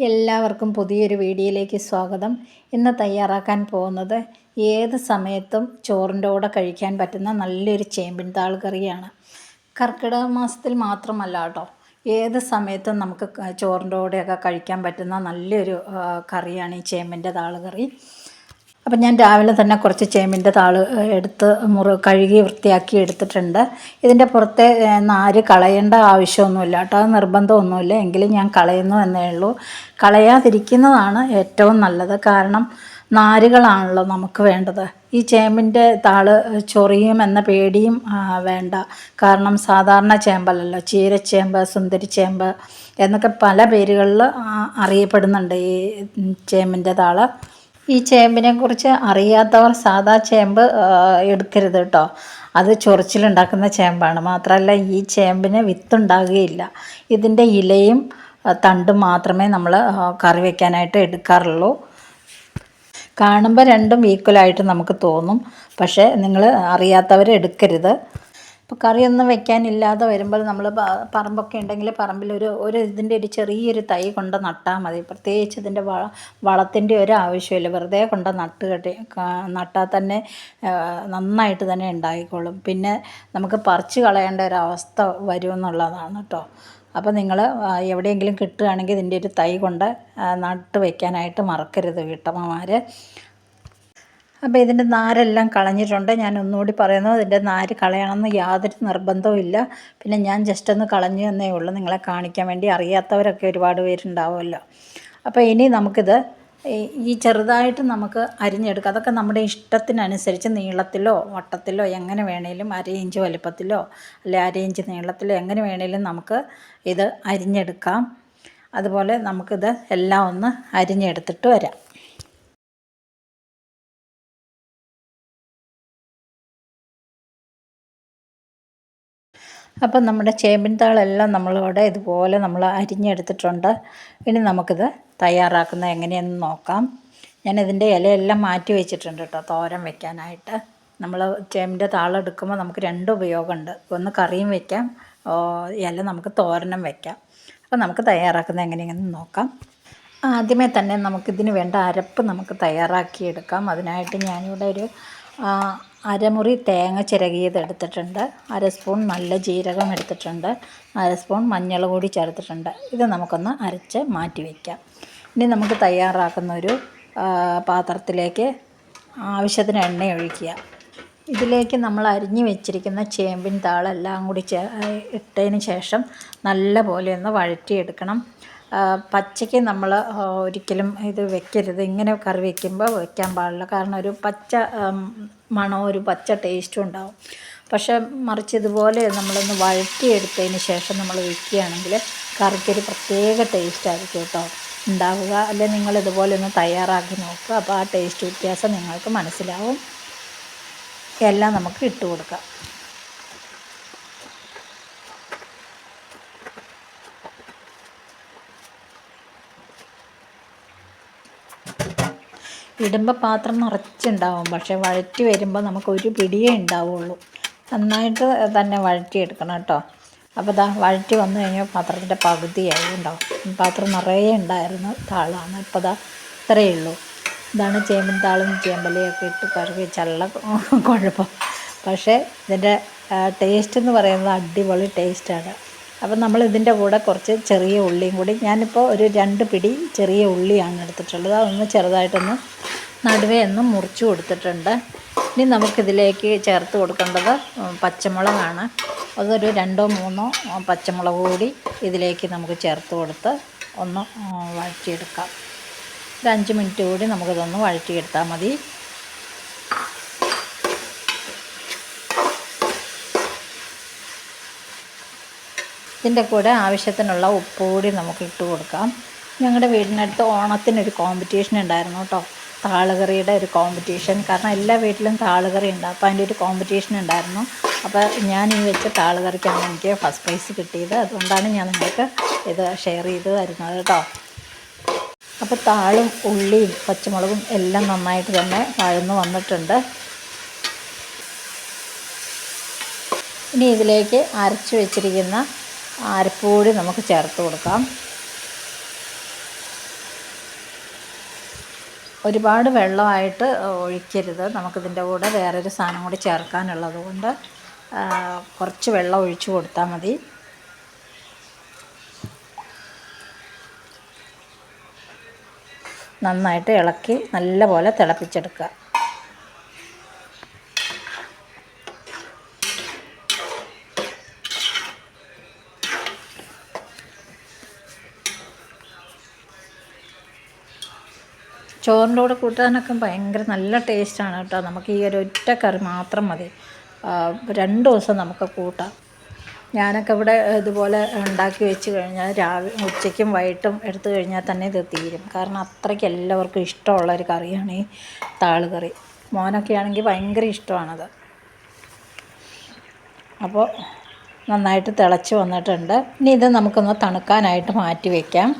എല്ലാവർക്കും പുതിയൊരു വീഡിയോയിലേക്ക് സ്വാഗതം. ഇന്ന് തയ്യാറാക്കാൻ പോകുന്നത് ഏത് സമയത്തും ചോറിന്റെ കൂടെ കഴിക്കാൻ പറ്റുന്ന നല്ലൊരു ചേമ്പിൻ താൾ കറിയാണ്. കർക്കിടക മാസത്തിൽ മാത്രമല്ല കേട്ടോ ഏത് സമയത്തും നമുക്ക് ചോറിന്റെ കൂടെയൊക്കെ കഴിക്കാൻ പറ്റുന്ന നല്ലൊരു കറിയാണ് ഈ ചേമ്പിന്റെ താൾ കറി. അപ്പം ഞാൻ രാവിലെ തന്നെ കുറച്ച് ചേമ്പിന്റെ താൾ എടുത്ത് മുറി കഴുകി വൃത്തിയാക്കി എടുത്തിട്ടുണ്ട്. ഇതിന്റെ പുറത്തെ നാര് കളയേണ്ട ആവശ്യമൊന്നുമില്ല കേട്ടോ. അത് നിർബന്ധമൊന്നുമില്ല. എങ്കിലും ഞാൻ കളയുന്നു എന്നേ ഉള്ളൂ. കളയാതിരിക്കുന്നതാണ് ഏറ്റവും നല്ലത്. കാരണം നാരുകളാണല്ലോ നമുക്ക് വേണ്ടത്. ഈ ചേമ്പിന്റെ താൾ ചൊറിയും എന്ന പേടിയും വേണ്ട. കാരണം സാധാരണ ചേമ്പല്ലല്ലോ. ചീരച്ചേമ്പ് സുന്ദരിച്ചേമ്പ് എന്നൊക്കെ പല പേരുകളിൽ അറിയപ്പെടുന്നുണ്ട് ഈ ചേമ്പിന്റെ താൾ. ഈ ചേമ്പിനെ കുറിച്ച് അറിയാത്തവർ സാദാ ചേമ്പ് എടുക്കരുത് കേട്ടോ അത് ചൊറിച്ചിലുണ്ടാക്കുന്ന ചേമ്പാണ്. മാത്രമല്ല ഈ ചേമ്പിന് വിത്തുണ്ടാകുകയില്ല. ഇതിന്റെ ഇലയും തണ്ടും മാത്രമേ നമ്മൾ കറി വയ്ക്കാനായിട്ട് എടുക്കാറുള്ളൂ. കാണുമ്പോൾ രണ്ടും ഈക്വലായിട്ട് നമുക്ക് തോന്നും. പക്ഷേ നിങ്ങൾ അറിയാത്തവർ എടുക്കരുത്. ഇപ്പോൾ കറിയൊന്നും വെക്കാനില്ലാതെ വരുമ്പോൾ നമ്മൾ പറമ്പൊക്കെ ഉണ്ടെങ്കിൽ പറമ്പിൽ ഒരു ഇതിന്റെ ഒരു ചെറിയൊരു തൈ കൊണ്ട് നട്ടാൽ മതി. പ്രത്യേകിച്ച് ഇതിന്റെ വള വളത്തിന്റെ ഒരു ആവശ്യമില്ല. വെറുതെ കൊണ്ട് നട്ട് കെട്ടി നട്ടാൽ തന്നെ നന്നായിട്ട് തന്നെ ഉണ്ടായിക്കോളും. പിന്നെ നമുക്ക് പറിച്ച് കളയേണ്ട ഒരു അവസ്ഥ വരുമെന്നുള്ളതാണ് കേട്ടോ. അപ്പോൾ നിങ്ങൾ എവിടെയെങ്കിലും കിട്ടുകയാണെങ്കിൽ ഇതിന്റെ ഒരു തൈ കൊണ്ട് നട്ട് വയ്ക്കാനായിട്ട് മറക്കരുത് വീട്ടമ്മമാർ അപ്പോൾ ഇതിന്റെ നാരെല്ലാം കളഞ്ഞിട്ടുണ്ട്. ഞാൻ ഒന്നുകൂടി പറയുന്നു ഇതിന്റെ നാര് കളയണമെന്ന് യാതൊരു നിർബന്ധവും ഇല്ല. പിന്നെ ഞാൻ ജസ്റ്റ് ഒന്ന് കളഞ്ഞു എന്നേ ഉള്ളൂ. നിങ്ങളെ കാണിക്കാൻ വേണ്ടി അറിയാത്തവരൊക്കെ ഒരുപാട് പേരുണ്ടാവുമല്ലോ. അപ്പോൾ ഇനി നമുക്കിത് ഈ- ചെറുതായിട്ട് നമുക്ക് അരിഞ്ഞെടുക്കാം. അതൊക്കെ നമ്മുടെ ഇഷ്ടത്തിനനുസരിച്ച് നീളത്തിലോ വട്ടത്തിലോ എങ്ങനെ വേണേലും ഇഞ്ച് വലുപ്പത്തിലോ അല്ലെ ഇഞ്ച് നീളത്തിലോ എങ്ങനെ വേണേലും നമുക്ക് ഇത് അരിഞ്ഞെടുക്കാം. അതുപോലെ നമുക്കിത് എല്ലാം ഒന്ന് അരിഞ്ഞെടുത്തിട്ട് വരാം. അപ്പം നമ്മുടെ ചേമ്പിൻ താളെല്ലാം നമ്മളിവിടെ ഇതുപോലെ നമ്മൾ അരിഞ്ഞെടുത്തിട്ടുണ്ട്. ഇനി നമുക്കിത് തയ്യാറാക്കുന്നത് എങ്ങനെയെന്ന് നോക്കാം. ഞാനിതിന്റെ ഇലയെല്ലാം മാറ്റി വെച്ചിട്ടുണ്ട് കേട്ടോ തോരൻ വെക്കാനായിട്ട്. നമ്മൾ ചേമ്പിന്റെ താളെടുക്കുമ്പോൾ നമുക്ക് രണ്ട് ഉപയോഗമുണ്ട്. ഒന്ന് കറിയും വെക്കാം ഇല നമുക്ക് തോരനും വെക്കാം. അപ്പോൾ നമുക്ക് തയ്യാറാക്കുന്നത് എങ്ങനെയെന്ന് നോക്കാം. ആദ്യമേ തന്നെ നമുക്കിതിന് വേണ്ട അരപ്പ് നമുക്ക് തയ്യാറാക്കിയെടുക്കാം. അതിനായിട്ട് ഞാനിവിടെ ഒരു അരമുറി തേങ്ങ ചിരകിയത് എടുത്തിട്ടുണ്ട്. അര സ്പൂൺ നല്ല ജീരകം എടുത്തിട്ടുണ്ട്. അര സ്പൂൺ മഞ്ഞൾ കൂടി ചേർത്തിട്ടുണ്ട്. ഇത് നമുക്കൊന്ന് അരച്ച് മാറ്റി വയ്ക്കാം ഇനി നമുക്ക് തയ്യാറാക്കുന്ന ഒരു പാത്രത്തിലേക്ക് ആവശ്യത്തിന് എണ്ണ ഒഴിക്കുക. ഇതിലേക്ക് നമ്മൾ അരിഞ്ഞു വെച്ചിരിക്കുന്ന ചേമ്പിൻ താളെല്ലാം കൂടി ചേ ഇട്ടതിന് ശേഷം നല്ല പോലെ ഒന്ന് വഴറ്റിയെടുക്കണം. പച്ചയ്ക്ക് നമ്മൾ ഒരിക്കലും ഇത് വെക്കരുത്. ഇങ്ങനെ കറി വെക്കുമ്പോൾ വെക്കാൻ പാടില്ല. കാരണം ഒരു പച്ച മണോ മണവും ഒരു പച്ച ടേസ്റ്റും ഉണ്ടാവും. പക്ഷേ മറിച്ച് ഇതുപോലെ നമ്മളൊന്ന് വഴറ്റിയെടുത്തതിന് ശേഷം നമ്മൾ വെക്കുകയാണെങ്കിൽ കറിക്കൊരു പ്രത്യേക ടേസ്റ്റ് ആയിരിക്കും കേട്ടോ. ഉണ്ടാവുക. അല്ലെങ്കിൽ നിങ്ങൾ ഇതുപോലെ ഒന്ന് തയ്യാറാക്കി നോക്കുക. അപ്പോൾ ആ ടേസ്റ്റ് വ്യത്യാസം നിങ്ങൾക്ക് മനസ്സിലാവും. എല്ലാം നമുക്ക് ഇട്ട് കൊടുക്കാം. ഇടുമ്പോൾ പാത്രം നിറച്ചുണ്ടാവും. പക്ഷേ വഴറ്റി വരുമ്പോൾ നമുക്ക് ഒരു പിടിയേ ഉണ്ടാവുള്ളൂ. നന്നായിട്ട് തന്നെ വഴറ്റിയെടുക്കണം കേട്ടോ. അപ്പോൾ ഇതാ വഴറ്റി വന്നു കഴിഞ്ഞാൽ പാത്രത്തിന്റെ പകുതിയായി ഉണ്ടാവും പാത്രം നിറയെ ഉണ്ടായിരുന്നു താളാണ്. ഇപ്പോൾ ദാ ഇത്രയേ ഉള്ളൂ. ഇതാണ് ചേമ്പൻ താളും ചേമ്പലയൊക്കെ ഇട്ട് കറി വെച്ചുള്ള കുഴപ്പം. പക്ഷേ ഇതിന്റെ ടേസ്റ്റ് എന്ന് പറയുന്നത് അടിപൊളി ടേസ്റ്റാണ് അപ്പം നമ്മൾ ഇതിന്റെ കൂടെ കുറച്ച് ചെറിയ ഉള്ളിയും കൂടി ഞാനിപ്പോൾ ഒരു രണ്ട് പിടി ചെറിയ ഉള്ളിയാണ് എടുത്തിട്ടുള്ളത്. അതൊന്ന് ചെറുതായിട്ടൊന്ന് നടുവേ ഒന്ന് മുറിച്ചു കൊടുത്തിട്ടുണ്ട്. ഇനി നമുക്കിതിലേക്ക് ചേർത്ത് കൊടുക്കേണ്ടത് പച്ചമുളകാണ്. അതൊരു രണ്ടോ മൂന്നോ പച്ചമുളക് കൂടി ഇതിലേക്ക് നമുക്ക് ചേർത്ത് കൊടുത്ത് ഒന്ന് വഴറ്റിയെടുക്കാം. ഒരു അഞ്ച് മിനിറ്റ് കൂടി നമുക്കിതൊന്ന് വഴറ്റിയെടുത്താൽ മതി. ഇതിന്റെ കൂടെ ആവശ്യത്തിനുള്ള ഉപ്പ് കൂടി നമുക്ക് ഇട്ട് കൊടുക്കാം. ഞങ്ങളുടെ വീടിനടുത്ത് ഓണത്തിനൊരു കോമ്പറ്റീഷൻ ഉണ്ടായിരുന്നു കേട്ടോ. താളുകറിയുടെ ഒരു കോമ്പറ്റീഷൻ കാരണം എല്ലാ വീട്ടിലും താളുകറി ഉണ്ട്. അപ്പോൾ അതിന്റെ ഒരു കോമ്പറ്റീഷൻ ഉണ്ടായിരുന്നു. അപ്പോൾ ഞാൻ ഈ വെച്ച താളുകറിക്കാണ് എനിക്ക് ഫസ്റ്റ് പ്രൈസ് കിട്ടിയത്. അതുകൊണ്ടാണ് ഞാൻ നിങ്ങൾക്ക് ഇത് ഷെയർ ചെയ്ത് തരുന്നത് കേട്ടോ അപ്പോൾ താളും ഉള്ളിയും പച്ചമുളകും എല്ലാം നന്നായിട്ട് തന്നെ വഴന്ന് വന്നിട്ടുണ്ട്. ഇനി ഇതിലേക്ക് അരച്ച് വെച്ചിരിക്കുന്ന അരപ്പൂടി നമുക്ക് ചേർത്ത് കൊടുക്കാം. ഒരുപാട് വെള്ളമായിട്ട് ഒഴിക്കരുത്. നമുക്കിതിന്റെ കൂടെ വേറൊരു സാധനം കൂടി ചേർക്കാനുള്ളത് കൊണ്ട് കുറച്ച് വെള്ളം ഒഴിച്ചു കൊടുത്താൽ മതി. നന്നായിട്ട് ഇളക്കി നല്ലപോലെ തിളപ്പിച്ചെടുക്കുക. ചോറിന്റെ കൂടെ കൂട്ടാനൊക്കെ ഭയങ്കര നല്ല ടേസ്റ്റാണ് കേട്ടോ. നമുക്ക് ഈ ഒരു ഒറ്റ കറി മാത്രം മതി. രണ്ട് ദിവസം നമുക്ക് കൂട്ടാം. ഞാനൊക്കെ ഇവിടെ ഇതുപോലെ ഉണ്ടാക്കി വെച്ച് കഴിഞ്ഞാൽ രാവിലെ ഉച്ചയ്ക്കും വൈകിട്ടും എടുത്തു കഴിഞ്ഞാൽ തന്നെ ഇത് തീരും. കാരണം അത്രയ്ക്ക് എല്ലാവർക്കും ഇഷ്ടമുള്ള ഒരു കറിയാണ് ഈ താളുകറി മോനൊക്കെ ആണെങ്കിൽ ഭയങ്കര ഇഷ്ടമാണത്. അപ്പോൾ നന്നായിട്ട് തിളച്ച് വന്നിട്ടുണ്ട്. ഇനി ഇത് നമുക്കൊന്ന് തണുക്കാനായിട്ട് മാറ്റി വയ്ക്കാം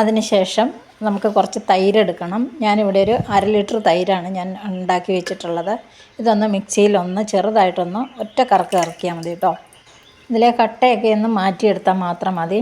അതിനുശേഷം നമുക്ക് കുറച്ച് തൈര് എടുക്കണം. ഞാനിവിടെ ഒരു അര ലിറ്റർ തൈരാണ് ഞാൻ ഉണ്ടാക്കി വെച്ചിട്ടുള്ളത്. ഇതൊന്ന് മിക്സിയിലൊന്ന് ചെറുതായിട്ടൊന്ന് ഒറ്റ കറക്ക് ഇറക്കിയാൽ മതി കേട്ടോ. ഇതിലെ കട്ടയൊക്കെ ഒന്ന് മാറ്റിയെടുത്താൽ മാത്രം മതി.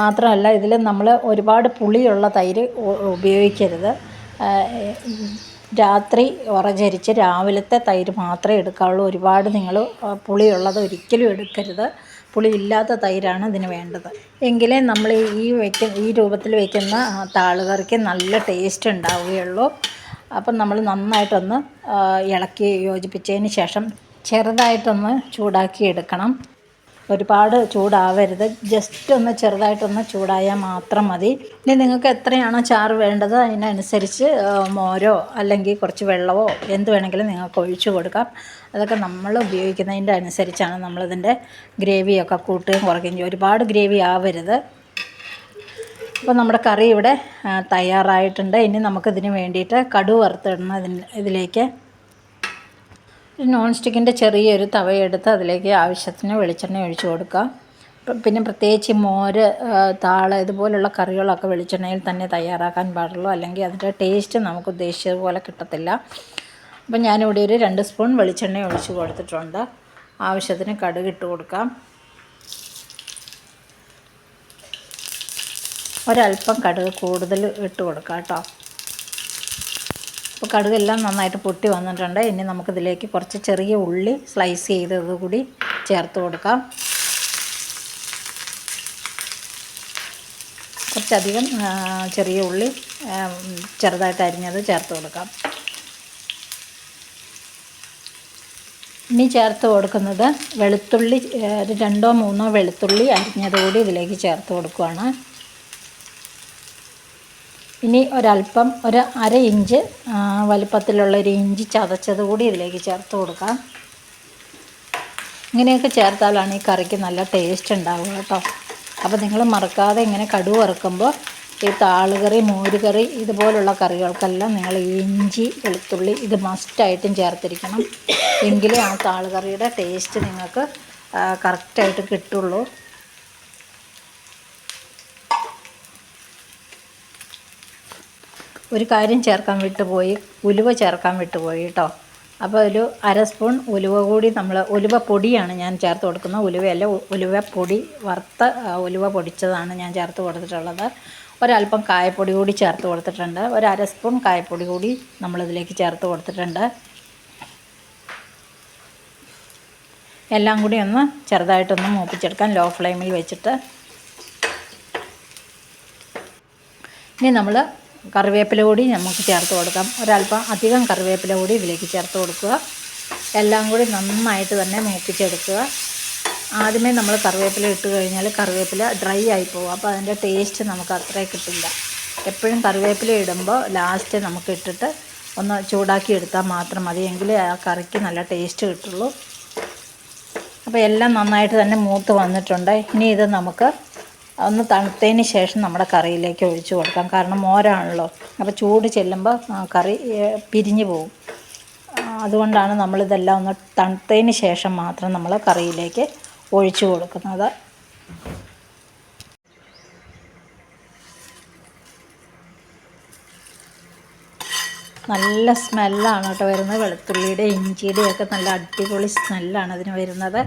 മാത്രമല്ല ഇതിൽ നമ്മൾ ഒരുപാട് പുളിയുള്ള തൈര് ഉപയോഗിക്കരുത്. രാത്രി ഉറചരിച്ച് രാവിലത്തെ തൈര് മാത്രമേ എടുക്കാവുള്ളൂ. ഒരുപാട് നിങ്ങൾ പുളിയുള്ളത് ഒരിക്കലും എടുക്കരുത്. പുളി ഇല്ലാത്ത തൈരാണ് ഇതിന് വേണ്ടത്. എങ്കിലേ നമ്മൾ ഈ വയ്ക്ക ഈ രൂപത്തിൽ വയ്ക്കുന്ന താളുകറിക്ക് നല്ല ടേസ്റ്റ് ഉണ്ടാവുകയുള്ളൂ. അപ്പം നമ്മൾ നന്നായിട്ടൊന്ന് ഇളക്കി യോജിപ്പിച്ചതിന് ശേഷം ചെറുതായിട്ടൊന്ന് ചൂടാക്കി എടുക്കണം. ഒരുപാട് ചൂടാവരുത്. ജസ്റ്റ് ഒന്ന് ചെറുതായിട്ടൊന്ന് ചൂടായാൽ മാത്രം മതി. ഇനി നിങ്ങൾക്ക് എത്രയാണോ ചാറ് വേണ്ടത് അതിനനുസരിച്ച് മോരോ അല്ലെങ്കിൽ കുറച്ച് വെള്ളമോ എന്ത് വേണമെങ്കിലും നിങ്ങൾക്ക് ഒഴിച്ചു കൊടുക്കാം. അതൊക്കെ നമ്മൾ ഉപയോഗിക്കുന്നതിന്റെ അനുസരിച്ചാണ് നമ്മളിതിന്റെ ഗ്രേവിയൊക്കെ കൂട്ടുകയും കുറയ്ക്കുകയും ചെയ്യും. ഒരുപാട് ഗ്രേവി ആവരുത്. അപ്പോൾ നമ്മുടെ കറി ഇവിടെ തയ്യാറായിട്ടുണ്ട്. ഇനി നമുക്കിതിന് വേണ്ടിയിട്ട് കടു വറുത്തിടണം ഇതിന് ഇതിലേക്ക് നോൺ സ്റ്റിക്കിന്റെ ചെറിയൊരു തവയെടുത്ത് അതിലേക്ക് ആവശ്യത്തിന് വെളിച്ചെണ്ണ ഒഴിച്ചു കൊടുക്കുക. പിന്നെ പ്രത്യേകിച്ച് മോര് താൾ ഇതുപോലുള്ള കറികളൊക്കെ വെളിച്ചെണ്ണയിൽ തന്നെ തയ്യാറാക്കാൻ പാടുള്ളൂ. അല്ലെങ്കിൽ അതിന്റെ ടേസ്റ്റ് നമുക്ക് ഉദ്ദേശിച്ചതുപോലെ കിട്ടത്തില്ല. അപ്പം ഞാനിവിടെ ഒരു രണ്ട് സ്പൂൺ വെളിച്ചെണ്ണ ഒഴിച്ച് കൊടുത്തിട്ടുണ്ട്. ആവശ്യത്തിന് കടുക് ഇട്ട് കൊടുക്കാം. ഒരല്പം കടുക് കൂടുതൽ ഇട്ട് കൊടുക്കാം കേട്ടോ. അപ്പോൾ കടുകെല്ലാം നന്നായിട്ട് പൊട്ടി വന്നിട്ടുണ്ട്. ഇനി നമുക്കിതിലേക്ക് കുറച്ച് ചെറിയ ഉള്ളി സ്ലൈസ് ചെയ്തത് കൂടി ചേർത്ത് കൊടുക്കാം. കുറച്ചധികം ചെറിയ ഉള്ളി ചെറുതായിട്ട് അരിഞ്ഞത് ചേർത്ത് കൊടുക്കാം. ഇനി ചേർത്ത് കൊടുക്കുന്നത് വെളുത്തുള്ളി രണ്ടോ മൂന്നോ വെളുത്തുള്ളി അരിഞ്ഞത് കൂടി ഇതിലേക്ക് ചേർത്ത് കൊടുക്കുകയാണ് ഇനി ഒരല്പം ഒരു അര ഇഞ്ച് വലുപ്പത്തിലുള്ള ഒരു ഇഞ്ചി ചതച്ചത് കൂടി ഇതിലേക്ക് ചേർത്ത് കൊടുക്കാം. ഇങ്ങനെയൊക്കെ ചേർത്താലാണ് ഈ കറിക്ക് നല്ല ടേസ്റ്റ് ഉണ്ടാവുക കേട്ടോ. അപ്പോൾ നിങ്ങൾ മറക്കാതെ ഇങ്ങനെ കടുവ് വറുക്കുമ്പോൾ ഈ താളുകറി മോരുകറി ഇതുപോലുള്ള കറികൾക്കെല്ലാം നിങ്ങൾ ഇഞ്ചി വെളുത്തുള്ളി ഇത് മസ്റ്റായിട്ടും ചേർത്തിരിക്കണം. എങ്കിലേ ആ താളുകറിയുടെ ടേസ്റ്റ് നിങ്ങൾക്ക് കറക്റ്റായിട്ട് കിട്ടുള്ളൂ. ഒരു കാര്യം ചേർക്കാൻ വിട്ടുപോയി ഉലുവ ചേർക്കാൻ വിട്ടുപോയി കേട്ടോ അപ്പോൾ ഒരു അര സ്പൂൺ ഉലുവ കൂടി നമ്മൾ ഉലുവ പൊടിയാണ് ഞാൻ ചേർത്ത് കൊടുക്കുന്നത്. ഉലുവയല്ല ഉലുവ പൊടി വറുത്ത ഉലുവ പൊടിച്ചതാണ് ഞാൻ ചേർത്ത് കൊടുത്തിട്ടുള്ളത്. ഒരല്പം കായപ്പൊടി കൂടി ചേർത്ത് കൊടുത്തിട്ടുണ്ട്. ഒരു അര സ്പൂൺ കായപ്പൊടി കൂടി നമ്മളിതിലേക്ക് ചേർത്ത് കൊടുത്തിട്ടുണ്ട്. എല്ലാം കൂടി ഒന്ന് ചെറുതായിട്ടൊന്ന് മൂപ്പിച്ചെടുക്കാൻ ലോ ഫ്ലെയിമിൽ വെച്ചിട്ട്. ഇനി നമ്മൾ കറിവേപ്പില കൂടി നമുക്ക് ചേർത്ത് കൊടുക്കാം. ഒരല്പം അധികം കറിവേപ്പില കൂടി ഇതിലേക്ക് ചേർത്ത് കൊടുക്കുക. എല്ലാം കൂടി നന്നായിട്ട് തന്നെ മൂപ്പിച്ചെടുക്കുക. ആദ്യമേ നമ്മൾ കറിവേപ്പില ഇട്ട് കഴിഞ്ഞാൽ കറിവേപ്പില ഡ്രൈ ആയി പോകും. അപ്പോൾ അതിന്റെ ടേസ്റ്റ് നമുക്ക് അത്രേ കിട്ടില്ല. എപ്പോഴും കറിവേപ്പില ഇടുമ്പോൾ ലാസ്റ്റ് നമുക്ക് ഇട്ടിട്ട് ഒന്ന് ചൂടാക്കി എടുത്താൽ മാത്രം മതി. എങ്കിലേ ആ കറിക്ക് നല്ല ടേസ്റ്റ് കിട്ടുള്ളൂ. അപ്പോൾ എല്ലാം നന്നായിട്ട് തന്നെ മൂത്ത് വന്നിട്ടുണ്ട്. ഇനി ഇത് നമുക്ക് ഒന്ന് തണുത്തതിന് ശേഷം നമ്മുടെ കറിയിലേക്ക് ഒഴിച്ചു കൊടുക്കാം. കാരണം മോരാണല്ലോ. അപ്പോൾ ചൂട് ചെല്ലുമ്പോൾ കറി പിരിഞ്ഞു പോകും. അതുകൊണ്ടാണ് നമ്മളിതെല്ലാം ഒന്ന് തണുത്തതിന് ശേഷം മാത്രം നമ്മൾ കറിയിലേക്ക് ഒഴിച്ചു കൊടുക്കുന്നത്. നല്ല സ്മെല്ലാണ് കേട്ടോ വരുന്നത്. വെളുത്തുള്ളിയുടെ ഇഞ്ചിയുടെയൊക്കെ നല്ല അടിപൊളി സ്മെല്ലാണ് അതിന് വരുന്നത്.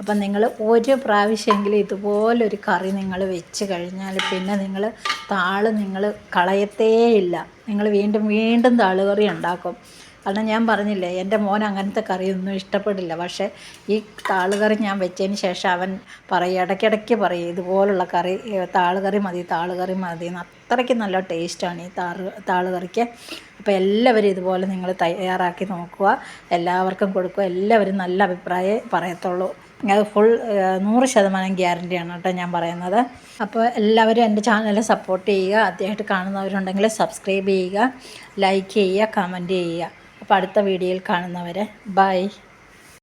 അപ്പം നിങ്ങൾ ഒരു പ്രാവശ്യമെങ്കിലും ഇതുപോലൊരു കറി നിങ്ങൾ വെച്ച് കഴിഞ്ഞാൽ പിന്നെ നിങ്ങൾ താൾ നിങ്ങൾ കളയത്തേയില്ല. നിങ്ങൾ വീണ്ടും വീണ്ടും താളുകറി ഉണ്ടാക്കും. കാരണം ഞാൻ പറഞ്ഞില്ലേ എന്റെ മോൻ അങ്ങനത്തെ കറിയൊന്നും ഇഷ്ടപ്പെടില്ല. പക്ഷേ ഈ താളുകറി ഞാൻ വെച്ചതിന് ശേഷം അവൻ പറയും ഇടയ്ക്കിടയ്ക്ക് പറയും ഇതുപോലുള്ള കറി താളുകറി മതി താളുകറി മതി എന്ന്. അത്രയ്ക്ക് നല്ല ടേസ്റ്റാണ് ഈ താറ് താളുകറിക്ക്. അപ്പോൾ എല്ലാവരും ഇതുപോലെ നിങ്ങൾ തയ്യാറാക്കി നോക്കുക. എല്ലാവർക്കും കൊടുക്കുക. എല്ലാവരും നല്ല അഭിപ്രായമേ പറയത്തുള്ളൂ. അത് ഫുൾ നൂറ് ശതമാനം ഗ്യാരണ്ടിയാണ് കേട്ടോ ഞാൻ പറയുന്നത്. അപ്പോൾ എല്ലാവരും എന്റെ ചാനൽ സപ്പോർട്ട് ചെയ്യുക. ആദ്യമായിട്ട് കാണുന്നവരുണ്ടെങ്കിൽ സബ്സ്ക്രൈബ് ചെയ്യുക. ലൈക്ക് ചെയ്യുക കമന്റ് ചെയ്യുക. അപ്പോൾ അടുത്ത വീഡിയോയിൽ കാണുന്നവരെ ബൈ